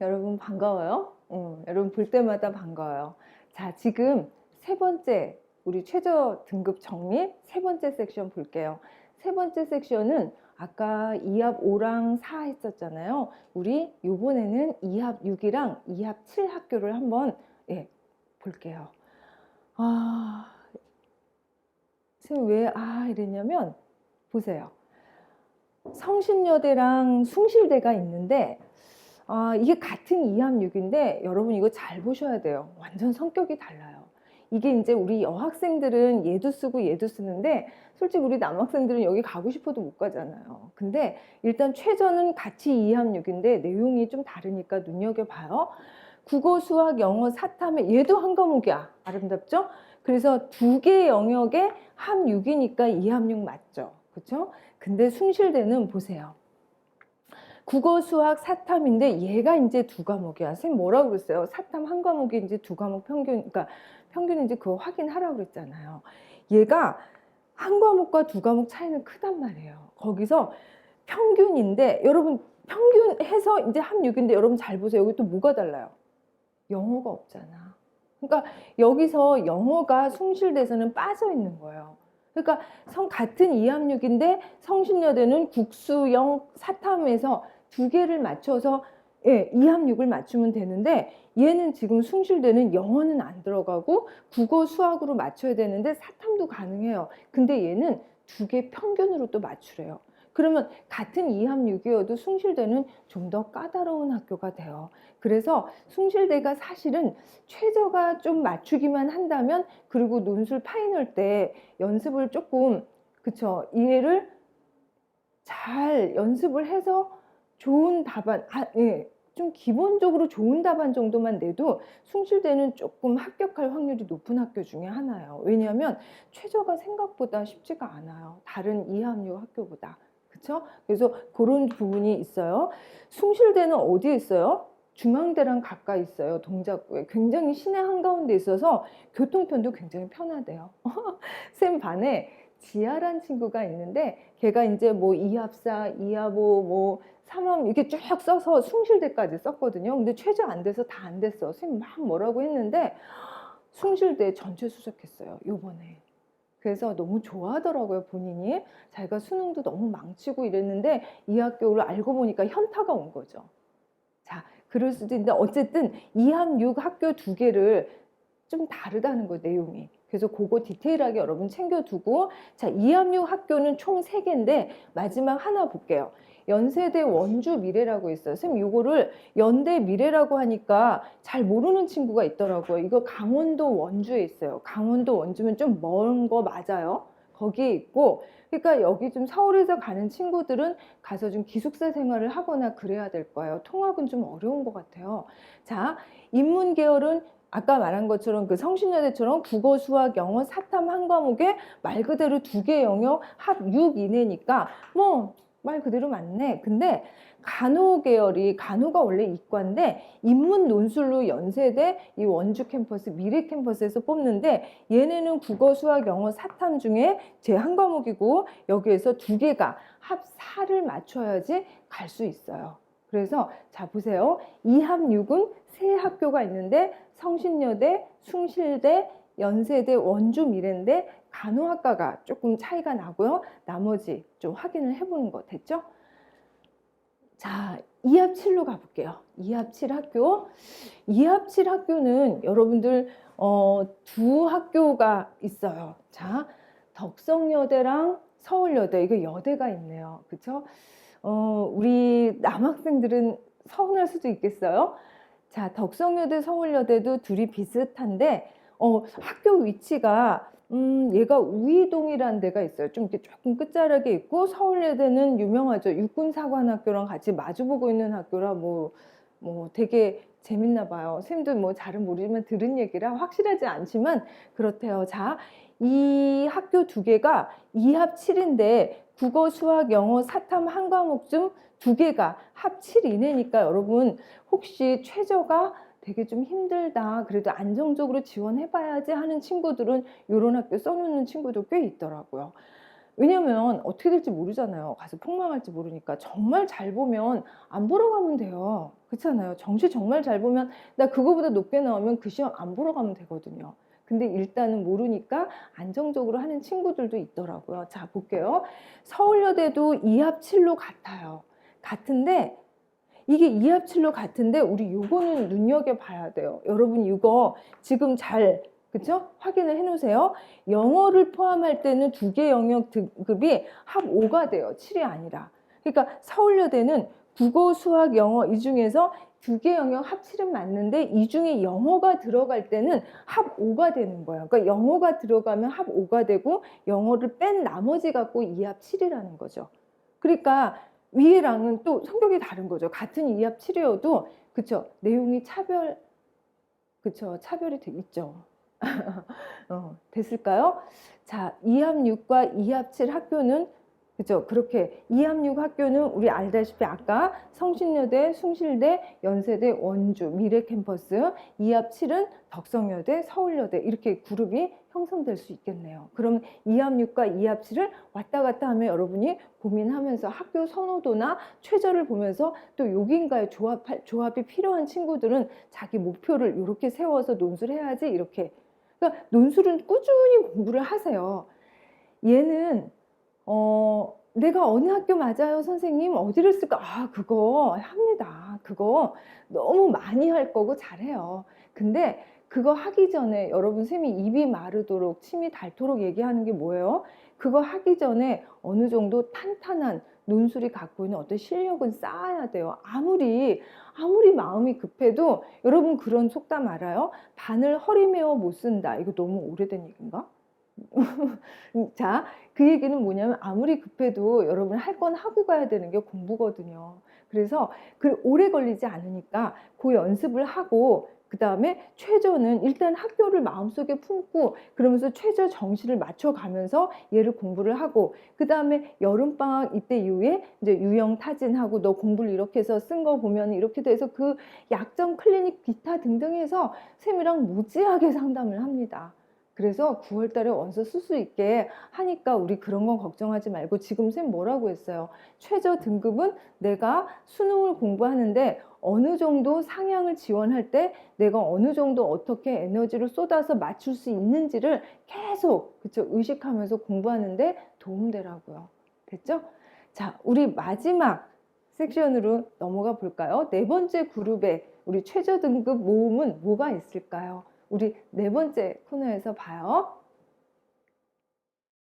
여러분 반가워요. 어, 여러분 볼 때마다 반가워요. 자, 지금 세 번째 우리 최저 등급 정리 세 번째 섹션 볼게요. 세 번째 섹션은 아까 2합 5랑 4 했었잖아요. 우리 요번에는 2합 6이랑 2합 7 학교를 한번 예, 볼게요. 아, 선생님 왜아 이랬냐면 보세요. 성신여대랑 숭실대가 있는데 아, 이게 같은 2합 6인데 여러분 이거 잘 보셔야 돼요. 완전 성격이 달라요. 이게 이제 우리 여학생들은 얘도 쓰고 얘도 쓰는데 솔직히 우리 남학생들은 여기 가고 싶어도 못 가잖아요. 근데 일단 최저는 같이 2합 6인데 내용이 좀 다르니까 눈여겨봐요. 국어, 수학, 영어, 사탐에 얘도 한 과목이야. 아름답죠? 그래서 두개 영역에 합 6이니까 2합 6 맞죠? 그렇죠? 근데 숭실대는 보세요. 국어, 수학, 사탐인데 얘가 이제 두 과목이야. 선생님 뭐라고 그랬어요? 사탐 한 과목이 이제 두 과목 평균, 그러니까 평균인지 그거 확인하라고 그랬잖아요. 얘가 한 과목과 두 과목 차이는 크단 말이에요. 거기서 평균인데 여러분 평균 해서 이제 합 6인데 여러분 잘 보세요. 여기 또 뭐가 달라요? 영어가 없잖아. 그러니까 여기서 영어가 숭실대에서는 빠져 있는 거예요. 그러니까 성 같은 2합 6인데 성신여대는 국수, 영, 사탐에서 두 개를 맞춰서 예, 2합 6을 맞추면 되는데 얘는 지금 숭실대는 영어는 안 들어가고 국어, 수학으로 맞춰야 되는데 사탐도 가능해요. 근데 얘는 두 개 평균으로 또 맞추래요. 그러면 같은 2합 6이어도 숭실대는 좀 더 까다로운 학교가 돼요. 그래서 숭실대가 사실은 최저가 좀 맞추기만 한다면 그리고 논술 파이널 때 연습을 조금 그쵸 이해를 잘 연습을 해서 좋은 답안 아, 예. 좀 기본적으로 좋은 답안 정도만 내도 숭실대는 조금 합격할 확률이 높은 학교 중에 하나예요. 왜냐하면 최저가 생각보다 쉽지가 않아요. 다른 2합6 학교보다. 그렇죠? 그래서 그런 부분이 있어요. 숭실대는 어디에 있어요? 중앙대랑 가까이 있어요. 동작구에. 굉장히 시내 한가운데 있어서 교통편도 굉장히 편하대요. 쌤 반에 지아란 친구가 있는데 걔가 이제 뭐 2합4, 2합5, 뭐 3합 이렇게 쭉 써서 숭실대까지 썼거든요. 근데 최저 안 돼서 다 안 됐어. 선생님 막 뭐라고 했는데 숭실대 전체 수석했어요. 요번에. 그래서 너무 좋아하더라고요, 본인이. 자기가 수능도 너무 망치고 이랬는데 이 학교를 알고 보니까 현타가 온 거죠. 자, 그럴 수도 있는데 어쨌든 2합 6 학교 두 개를 좀 다르다는 거예요, 내용이. 그래서 그거 디테일하게 여러분 챙겨두고 자, 2합 6 학교는 총 3개인데 마지막 하나 볼게요. 연세대 원주 미래라고 있어요. 선생님 이거를 연대 미래라고 하니까 잘 모르는 친구가 있더라고요. 이거 강원도 원주에 있어요. 강원도 원주면 좀 먼 거 맞아요. 거기에 있고 그러니까 여기 좀 서울에서 가는 친구들은 가서 좀 기숙사 생활을 하거나 그래야 될 거예요. 통학은 좀 어려운 것 같아요. 자, 인문 계열은 아까 말한 것처럼 그 성신여대처럼 국어, 수학, 영어, 사탐 한 과목에 말 그대로 두 개 영역 합 6 이내니까 뭐 말 그대로 맞네. 근데 간호 계열이 간호가 원래 이과인데 인문 논술로 연세대 이 원주 캠퍼스 미래 캠퍼스에서 뽑는데 얘네는 국어 수학 영어 사탐 중에 제 한 과목이고 여기에서 두 개가 합 4를 맞춰야지 갈 수 있어요. 그래서 자 보세요. 2합 6은 세 학교가 있는데 성신여대, 숭실대, 연세대, 원주 미래인데 간호학과가 조금 차이가 나고요. 나머지 좀 확인을 해보는 거 됐죠? 자, 2합 7로 가볼게요. 2합 7 학교. 2합 7 학교는 여러분들 어, 두 학교가 있어요. 자, 덕성여대랑 서울여대. 이거 여대가 있네요. 그쵸? 어, 우리 남학생들은 서운할 수도 있겠어요. 자, 덕성여대, 서울여대도 둘이 비슷한데, 어, 학교 위치가 음, 얘가 우이동이라는 데가 있어요. 좀 이렇게 조금 끝자락에 있고 서울예대는 유명하죠. 육군사관학교랑 같이 마주보고 있는 학교라 뭐, 뭐 되게 재밌나 봐요. 쌤도 뭐 잘은 모르지만 들은 얘기라 확실하지 않지만 그렇대요. 자, 이 학교 두 개가 2합 7인데 국어, 수학, 영어, 사탐 한 과목 중 두 개가 합7 이내니까 여러분 혹시 최저가 되게 좀 힘들다. 그래도 안정적으로 지원해봐야지 하는 친구들은 이런 학교 써놓는 친구도 꽤 있더라고요. 왜냐면 어떻게 될지 모르잖아요. 가서 폭망할지 모르니까 정말 잘 보면 안 보러 가면 돼요. 그렇잖아요. 정시 정말 잘 보면 나 그거보다 높게 나오면 그 시험 안 보러 가면 되거든요. 근데 일단은 모르니까 안정적으로 하는 친구들도 있더라고요. 자, 볼게요. 서울여대도 2합 7로 같아요. 같은데 이게 2합 7로 같은데 우리 요거는 눈여겨 봐야 돼요. 여러분 이거 지금 잘 그쵸? 확인을 해 놓으세요. 영어를 포함할 때는 두 개 영역 등급이 합 5가 돼요. 7이 아니라. 그러니까 서울여대는 국어, 수학, 영어 이 중에서 두 개 영역 합 7은 맞는데 이 중에 영어가 들어갈 때는 합 5가 되는 거예요. 그러니까 영어가 들어가면 합 5가 되고 영어를 뺀 나머지 갖고 2합 7이라는 거죠. 그러니까 위에랑은 또 성격이 다른 거죠. 같은 2합 7이어도 그쵸 내용이 차별 그쵸 차별이 돼 있죠. 어, 됐을까요? 자, 2합 6과 2합 7 학교는 그죠? 그렇게 2합 6 학교는 우리 알다시피 아까 성신여대, 숭실대, 연세대, 원주, 미래 캠퍼스, 2합 7은 덕성여대, 서울여대 이렇게 그룹이 형성될 수 있겠네요. 그럼 2합 6과 2합 7을 왔다 갔다 하면 여러분이 고민하면서 학교 선호도나 최저를 보면서 또 여기인가에 조합, 조합이 필요한 친구들은 자기 목표를 이렇게 세워서 논술 해야지 이렇게 그러니까 논술은 꾸준히 공부를 하세요. 얘는 어 내가 어느 학교 맞아요, 선생님? 어디를 쓸까? 아, 그거 합니다. 그거 너무 많이 할 거고 잘해요. 근데 그거 하기 전에 여러분 쌤이 입이 마르도록 침이 닳도록 얘기하는 게 뭐예요? 그거 하기 전에 어느 정도 탄탄한 논술이 갖고 있는 어떤 실력은 쌓아야 돼요. 아무리 아무리 마음이 급해도 여러분 그런 속담 알아요? 바늘 허리 메어 못 쓴다. 이거 너무 오래된 얘기인가? 자, 그 얘기는 뭐냐면 아무리 급해도 여러분 할 건 하고 가야 되는 게 공부거든요. 그래서 그 오래 걸리지 않으니까 그 연습을 하고 그 다음에 최저는 일단 학교를 마음속에 품고 그러면서 최저 정시를 맞춰가면서 얘를 공부를 하고 그 다음에 여름방학 이때 이후에 이제 유형 타진하고 너 공부를 이렇게 해서 쓴 거 보면 이렇게 돼서 그 약점 클리닉 기타 등등 해서 쌤이랑 무지하게 상담을 합니다. 그래서 9월 달에 원서 쓸수 있게 하니까 우리 그런 건 걱정하지 말고 지금 쌤 뭐라고 했어요? 최저 등급은 내가 수능을 공부하는데 어느 정도 상향을 지원할 때 내가 어느 정도 어떻게 에너지를 쏟아서 맞출 수 있는지를 계속 그쵸 의식하면서 공부하는데 도움되라고요. 됐죠? 자, 우리 마지막 섹션으로 넘어가 볼까요? 네 번째 그룹에 우리 최저 등급 모음은 뭐가 있을까요? 우리 네 번째 코너에서 봐요.